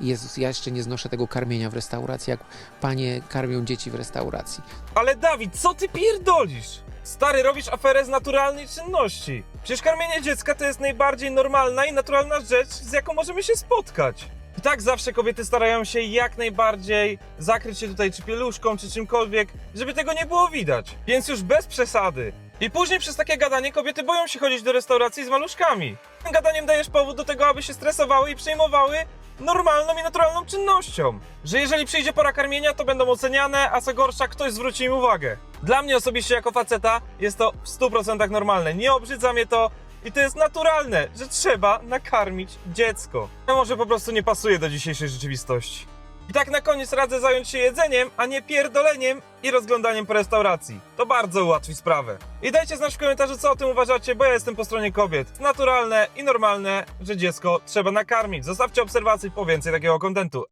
Jezus, ja jeszcze nie znoszę tego karmienia w restauracji, jak panie karmią dzieci w restauracji. Ale Dawid, co ty pierdolisz? Stary, robisz aferę z naturalnej czynności. Przecież karmienie dziecka to jest najbardziej normalna i naturalna rzecz, z jaką możemy się spotkać. I tak zawsze kobiety starają się jak najbardziej zakryć się tutaj czy pieluszką, czy czymkolwiek, żeby tego nie było widać. Więc już bez przesady. I później przez takie gadanie kobiety boją się chodzić do restauracji z maluszkami. Tym gadaniem dajesz powód do tego, aby się stresowały i przejmowały normalną i naturalną czynnością. Że jeżeli przyjdzie pora karmienia, to będą oceniane, a co gorsza, ktoś zwróci im uwagę. Dla mnie osobiście jako faceta jest to w 100% normalne. Nie obrzydza mnie to i to jest naturalne, że trzeba nakarmić dziecko. To może po prostu nie pasuje do dzisiejszej rzeczywistości. I tak na koniec radzę zająć się jedzeniem, a nie pierdoleniem i rozglądaniem po restauracji. To bardzo ułatwi sprawę. I dajcie znać w komentarzu, co o tym uważacie, bo ja jestem po stronie kobiet. Naturalne i normalne, że dziecko trzeba nakarmić. Zostawcie obserwacje po więcej takiego kontentu.